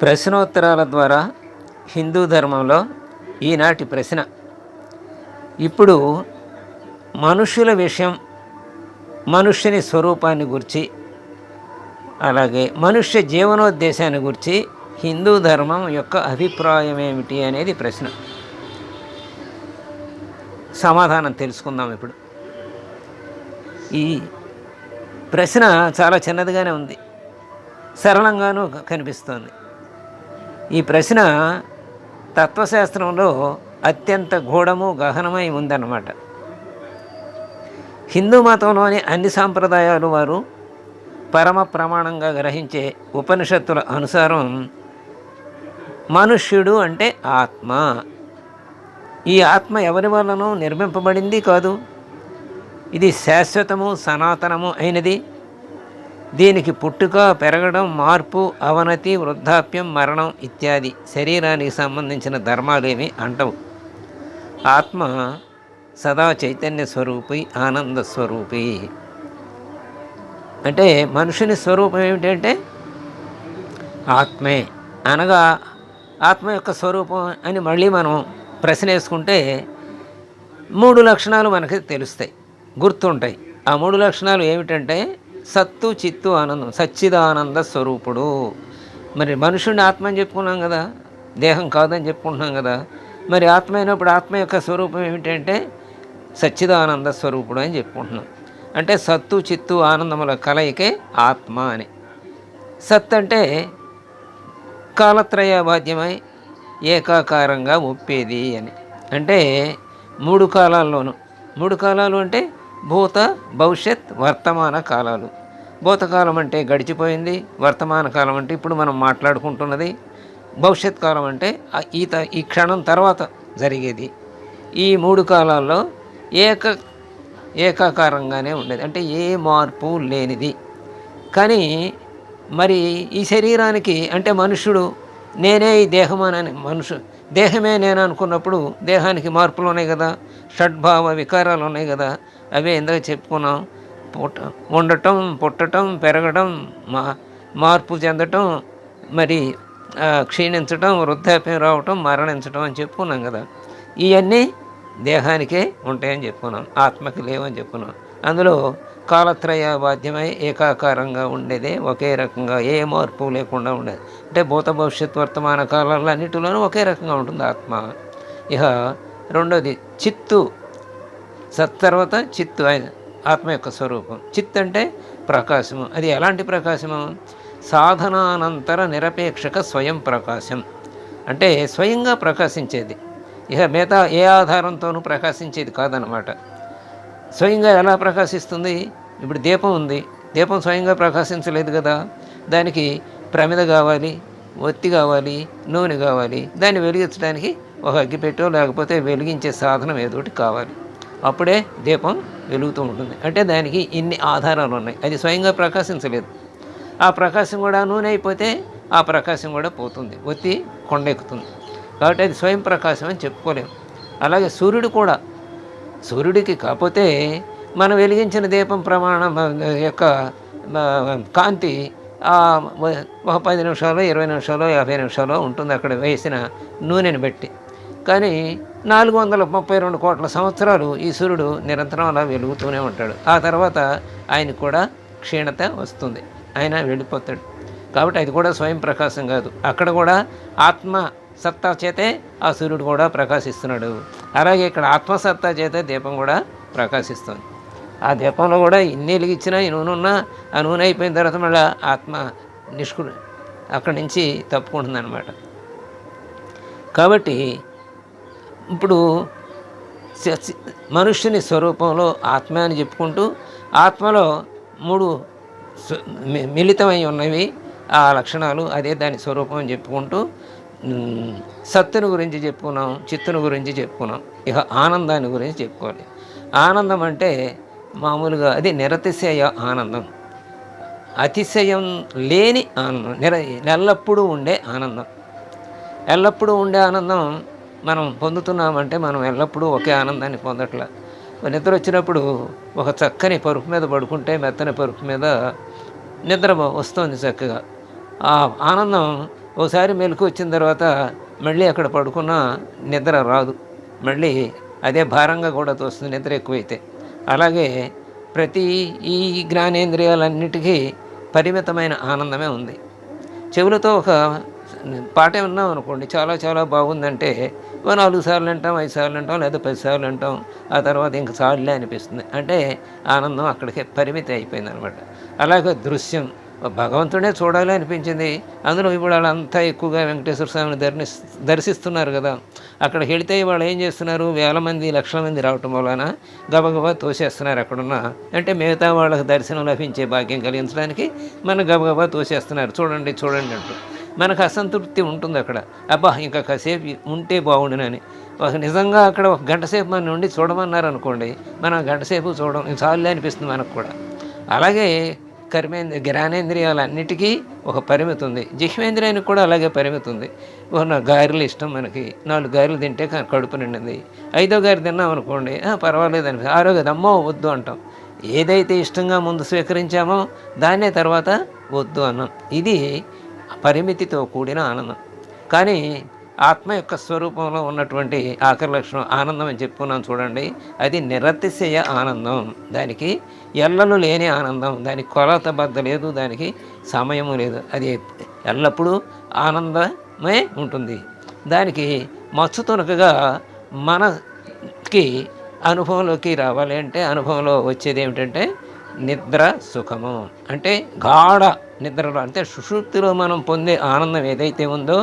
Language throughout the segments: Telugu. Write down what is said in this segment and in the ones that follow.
ప్రశ్నోత్తరాల ద్వారా హిందూ ధర్మంలో ఈనాటి ప్రశ్న. ఇప్పుడు మనుషుల విషయం మనుష్యుని స్వరూపాన్ని గురించి అలాగే మనుష్య జీవనోద్దేశాన్ని గురించి హిందూ ధర్మం యొక్క అభిప్రాయం ఏమిటి అనేది ప్రశ్న. సమాధానం తెలుసుకుందాం ఇప్పుడు. ఈ ప్రశ్న చాలా చిన్నదిగానే ఉంది. సరళంగానూ కనిపిస్తోంది. ఈ ప్రశ్న తత్వశాస్త్రంలో అత్యంత గూఢము గహనమై ఉందన్నమాట. హిందూ మతంలోని అన్ని సాంప్రదాయాలు వారు పరమ ప్రమాణంగా గ్రహించే ఉపనిషత్తుల అనుసారం మనుష్యుడు అంటే ఆత్మ. ఈ ఆత్మ ఎవరి వలన నిర్మింపబడింది కాదు. ఇది శాశ్వతము సనాతనము అయినది. దీనికి పుట్టుక పెరగడం మార్పు అవనతి వృద్ధాప్యం మరణం ఇత్యాది శరీరానికి సంబంధించిన ధర్మాలేమి అంటవు. ఆత్మ సదా చైతన్య స్వరూపి ఆనంద స్వరూపి. అంటే మనుషుని స్వరూపం ఏమిటంటే ఆత్మే. అనగా ఆత్మ యొక్క స్వరూపం అని మళ్ళీ మనం ప్రశ్న వేసుకుంటే మూడు లక్షణాలు మనకి తెలుస్తాయి గుర్తుంటాయి. ఆ మూడు లక్షణాలు ఏమిటంటే సత్తు చిత్తు ఆనందం సచ్చిదానంద స్వరూపుడు. మరి మనుషుడిని ఆత్మ అని చెప్పుకున్నాం కదా దేహం కాదని చెప్పుకుంటున్నాం కదా మరి ఆత్మ అయినప్పుడు ఆత్మ యొక్క స్వరూపం ఏమిటంటే సచ్చిదానంద స్వరూపుడు అని చెప్పుకుంటున్నాం. అంటే సత్తు చిత్తు ఆనందముల కలయికే ఆత్మ అని. సత్ అంటే కాలత్రయవాద్యమై ఏకాకారంగా ఒప్పేది అని. అంటే మూడు కాలాల్లోనూ. మూడు కాలాలు అంటే భూత భవిష్యత్ వర్తమాన కాలాలు. భూతకాలం అంటే గడిచిపోయింది వర్తమాన కాలం అంటే ఇప్పుడు మనం మాట్లాడుకుంటున్నది. భవిష్యత్ కాలం అంటే ఈత ఈ క్షణం తర్వాత జరిగేది. ఈ మూడు కాలాల్లో ఏక ఏకాకారంగానే ఉండేది. అంటే ఏ మార్పు లేనిది. కానీ మరి ఈ శరీరానికి అంటే మనుషుడు నేనే ఈ దేహమానని అని మనుషు దేహమే నేను అనుకున్నప్పుడు దేహానికి మార్పులు ఉన్నాయి కదా షడ్భావ వికారాలు ఉన్నాయి కదా అవే ఎందుకు చెప్పుకున్నాం. పుట్ట ఉండటం పుట్టటం పెరగడం మా మార్పు చెందటం మరి క్షీణించడం క్షీణించటం వృద్ధాప్యం రావటం మరణించటం అని చెప్పుకున్నాం కదా. ఇవన్నీ దేహానికే ఉంటాయని చెప్పుకున్నాం. ఆత్మకి లేవని చెప్పుకున్నాం. అందులో కాలత్రయ బాధ్యమై ఏకాకారంగా ఉండేదే ఒకే రకంగా ఏ మార్పు లేకుండా ఉండేది. అంటే భూత భవిష్యత్ వర్తమాన కాలాలన్నిటిలోనూ అన్నిటిలోనూ ఒకే రకంగా ఉంటుంది ఆత్మ. ఇక రెండోది చిత్తు సత్ తర్వాత చిత్తు ఆయన ఆత్మ యొక్క స్వరూపం. చిత్ అంటే ప్రకాశము. అది ఎలాంటి ప్రకాశము? సాధనానంతర నిరపేక్షక స్వయం ప్రకాశం. అంటే స్వయంగా ప్రకాశించేది. ఇక మిగతా ఏ ఆధారంతోనూ ప్రకాశించేది కాదనమాట స్వయంగా ఎలా ప్రకాశిస్తుంది? ఇప్పుడు దీపం ఉంది. దీపం స్వయంగా ప్రకాశించలేదు కదా? దానికి ప్రమిద కావాలి ఒత్తి కావాలి నూనె కావాలి. దాన్ని వెలిగించడానికి ఒక అగ్గిపెట్టో లేకపోతే వెలిగించే సాధనం ఏదోటి కావాలి. అప్పుడే దీపం వెలుగుతూ ఉంటుంది. అంటే దానికి ఇన్ని ఆధారాలు ఉన్నాయి. అది స్వయంగా ప్రకాశించలేదు. ఆ ప్రకాశం కూడా నూనె అయిపోతే ఆ ప్రకాశం కూడా పోతుంది. ఒత్తి కొండెక్కుతుంది కాబట్టి అది స్వయం ప్రకాశం అని చెప్పుకోలేము. అలాగే సూర్యుడు కూడా. సూర్యుడికి కాకపోతే మనం వెలిగించిన దీపం ప్రమాణం యొక్క కాంతి ఒక పది నిమిషాలు ఇరవై నిమిషాలు యాభై నిమిషాలు ఉంటుంది. అక్కడ వేసిన నూనెని బట్టి. కానీ నాలుగు వందల ముప్పై రెండు కోట్ల సంవత్సరాలు ఈ సూర్యుడు నిరంతరం అలా వెలుగుతూనే ఉంటాడు. ఆ తర్వాత ఆయనకు కూడా క్షీణత వస్తుంది. ఆయన వెళ్ళిపోతాడు. కాబట్టి అది కూడా స్వయం ప్రకాశం కాదు. అక్కడ కూడా ఆత్మ సత్తా చేతే ఆ సూర్యుడు కూడా ప్రకాశిస్తున్నాడు. అలాగే ఇక్కడ ఆత్మసత్తా చేతే దీపం కూడా ప్రకాశిస్తుంది. ఆ దీపంలో కూడా ఎన్ని వెలిగించినా ఈ నూనె ఉన్నా ఆ నూనె అయిపోయిన తర్వాత మళ్ళీ ఆత్మ నిష్కు అక్కడి నుంచి తప్పుకుంటుంది అనమాట కాబట్టి ఇప్పుడు మనుష్యుని స్వరూపంలో ఆత్మ అని చెప్పుకుంటూ ఆత్మలో మూడు మిళితమై ఉన్నవి ఆ లక్షణాలు అదే దాని స్వరూపం అని చెప్పుకుంటూ సత్తుని గురించి చెప్పుకున్నాం చిత్తుని గురించి చెప్పుకున్నాం ఇక ఆనందాన్ని గురించి చెప్పుకోవాలి. ఆనందం అంటే మామూలుగా అది నిరతిశయ ఆనందం. అతిశయం లేని ఆనందం నిర ఎల్లప్పుడూ ఉండే ఆనందం. ఎల్లప్పుడూ ఉండే ఆనందం మనం పొందుతున్నామంటే మనం ఎల్లప్పుడూ ఒకే ఆనందాన్ని పొందట్లా. నిద్ర వచ్చినప్పుడు ఒక చక్కని పరుపు మీద పడుకుంటే మెత్తని పరుపు మీద నిద్ర వస్తుంది చక్కగా. ఆ ఆనందం ఓసారి మెలకు వచ్చిన తర్వాత మళ్ళీ అక్కడ పడుకున్న నిద్ర రాదు. మళ్ళీ అదే భారంగా కూడా తోస్తుంది నిద్ర ఎక్కువైతే. అలాగే ప్రతి ఈ జ్ఞానేంద్రియాలన్నిటికీ పరిమితమైన ఆనందమే ఉంది. చెవులతో ఒక పాట విన్నాం అనుకోండి చాలా చాలా బాగుందంటే మనం నాలుగు సార్లు అంటాం ఐదు సార్లు అంటాం లేదా పది సార్లు అంటాం ఆ తర్వాత ఇంక చాలులే అనిపిస్తుంది. అంటే ఆనందం అక్కడికే పరిమితి అయిపోయింది అనమాట అలాగే దృశ్యం భగవంతుడే చూడాలి అనిపించింది. అందులో ఇప్పుడు వాళ్ళంతా ఎక్కువగా వెంకటేశ్వర స్వామిని దర్శి దర్శిస్తున్నారు కదా. అక్కడికి వెళితే వాళ్ళు ఏం చేస్తున్నారు? వేల మంది లక్షల మంది రావటం వలన గబగబా తోసేస్తున్నారు అక్కడున్న. అంటే మిగతా వాళ్ళకి దర్శనం లభించే భాగ్యం కలిగించడానికి మనం గబగబా తోసేస్తున్నారు. చూడండి చూడండి అంటూ. మనకు అసంతృప్తి ఉంటుంది అక్కడ. అబ్బా ఇంకా కాసేపు ఉంటే బాగుండునని ఒక నిజంగా అక్కడ ఒక గంట సేపు మన నుండి చూడమన్నారు అనుకోండి మనం గంట సేపు చూడడం చాలులే అనిపిస్తుంది మనకు కూడా. అలాగే కర్మేంద్ర జ్ఞానేంద్రియాలన్నిటికీ ఒక పరిమితి ఉంది. జిహ్మేంద్రియానికి కూడా అలాగే పరిమితి ఉంది. నా గారెలు ఇష్టం మనకి. నాలుగు గారెలు తింటే క- కడుపు నిండింది. ఐదో గారి తిన్నాం అనుకోండి "ఆ, పర్వాలేదు అని ఆరోగ్యం అమ్మో వద్దు అంటాం. ఏదైతే ఇష్టంగా ముందు స్వీకరించామో దాన్నే తర్వాత వద్దు అన్నాం. ఇది పరిమితితో కూడిన ఆనందం. కానీ ఆత్మ యొక్క స్వరూపంలో ఉన్నటువంటి ఆఖరి లక్షణం ఆనందం అని చెప్పుకున్నాం చూడండి. అది నిరతిశయ ఆనందం. దానికి ఎల్లలు లేని ఆనందం. దానికి కొలత బద్ద లేదు. దానికి సమయము లేదు. అది ఎల్లప్పుడూ ఆనందమే ఉంటుంది. దానికి మచ్చు తునకగా మనకి అనుభవంలోకి రావాలి అంటే అనుభవంలో వచ్చేది ఏమిటంటే నిద్ర సుఖము. అంటే గాఢ నిద్రలో అంటే సుషుప్తిలో మనం పొందే ఆనందం ఏదైతే ఉందో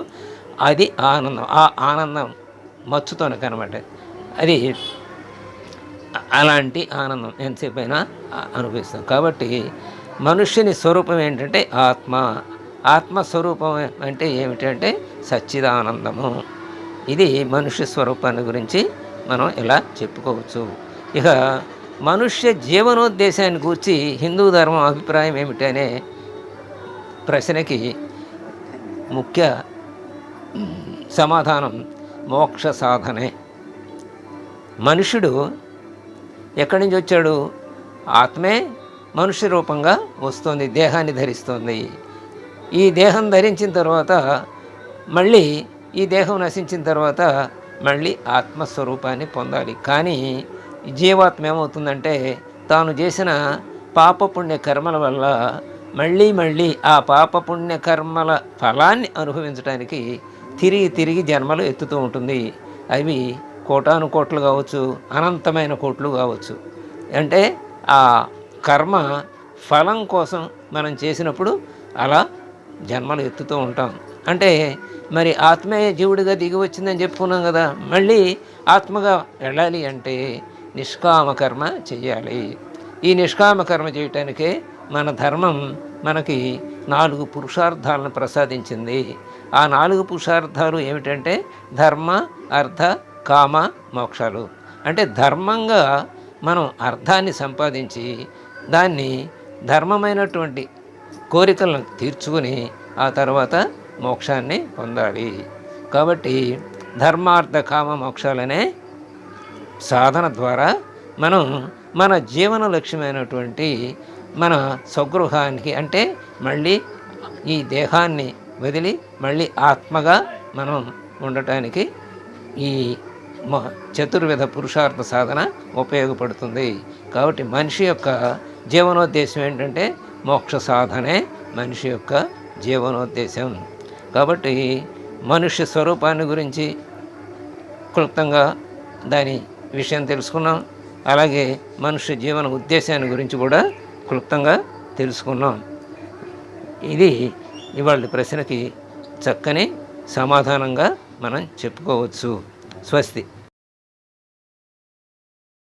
అది ఆనందం. ఆ ఆనందం మచ్చుతోనే అనమాట అది అలాంటి ఆనందం ఎంతసేపైనా అనుభవిస్తాం. కాబట్టి మనుష్యుని స్వరూపం ఏంటంటే ఆత్మ. ఆత్మస్వరూపం అంటే ఏమిటంటే సచ్చిదానందము. ఇది మనుష్య స్వరూపాన్ని గురించి మనం ఇలా చెప్పుకోవచ్చు. ఇక మనుష్య జీవనోద్దేశాన్ని గూర్చి హిందూ ధర్మం అభిప్రాయం ఏమిటనే ప్రశ్నకి ముఖ్య సమాధానం మోక్ష సాధనే. మనుషుడు ఎక్కడి నుంచి వచ్చాడు? ఆత్మే మనుష్య రూపంగా వస్తుంది దేహాన్ని ధరిస్తుంది. ఈ దేహం ధరించిన తర్వాత మళ్ళీ ఈ దేహం నశించిన తర్వాత మళ్ళీ ఆత్మస్వరూపాన్ని పొందాలి. కానీ జీవాత్మ ఏమవుతుందంటే తాను చేసిన పాపపుణ్య కర్మల వల్ల మళ్ళీ మళ్ళీ ఆ పాప పుణ్యకర్మల ఫలాన్ని అనుభవించడానికి తిరిగి తిరిగి జన్మలు ఎత్తుతూ ఉంటుంది. అవి కోటాను కోట్లు కావచ్చు అనంతమైన కోట్లు కావచ్చు. అంటే ఆ కర్మ ఫలం కోసం మనం చేసినప్పుడు అలా జన్మలు ఎత్తుతూ ఉంటాం. అంటే మరి ఆత్మీయ జీవుడిగా దిగి వచ్చిందని చెప్పుకున్నాం కదా మళ్ళీ ఆత్మగా వెళ్ళాలి అంటే నిష్కామ కర్మ ఈ నిష్కామ కర్మ చేయటానికే మన ధర్మం మనకి నాలుగు పురుషార్థాలను ప్రసాదించింది. ఆ నాలుగు పురుషార్థాలు ఏమిటంటే ధర్మ అర్థ కామ మోక్షాలు. అంటే ధర్మంగా మనం అర్థాన్ని సంపాదించి దాన్ని ధర్మమైనటువంటి కోరికలను తీర్చుకుని ఆ తర్వాత మోక్షాన్ని పొందాలి. కాబట్టి ధర్మార్థ కామ మోక్షాలనే సాధన ద్వారా మనం మన జీవన లక్ష్యమైనటువంటి మన స్వగృహానికి అంటే మళ్ళీ ఈ దేహాన్ని వదిలి మళ్ళీ ఆత్మగా మనం ఉండటానికి ఈ మ- చతుర్విధ పురుషార్థ సాధన ఉపయోగపడుతుంది. కాబట్టి మనిషి యొక్క జీవనోద్దేశం ఏంటంటే మోక్ష సాధనే మనిషి యొక్క జీవనోద్దేశం. కాబట్టి మనుష్య స్వరూపాన్ని గురించి క్లుప్తంగా దాని విషయం తెలుసుకున్నాం. అలాగే మనుష్య జీవన ఉద్దేశాన్ని గురించి కూడా క్లుప్తంగా తెలుసుకున్నాం. ఇది ఇవాళ ప్రశ్నకి చక్కని సమాధానంగా మనం చెప్పుకోవచ్చు. స్వస్తి.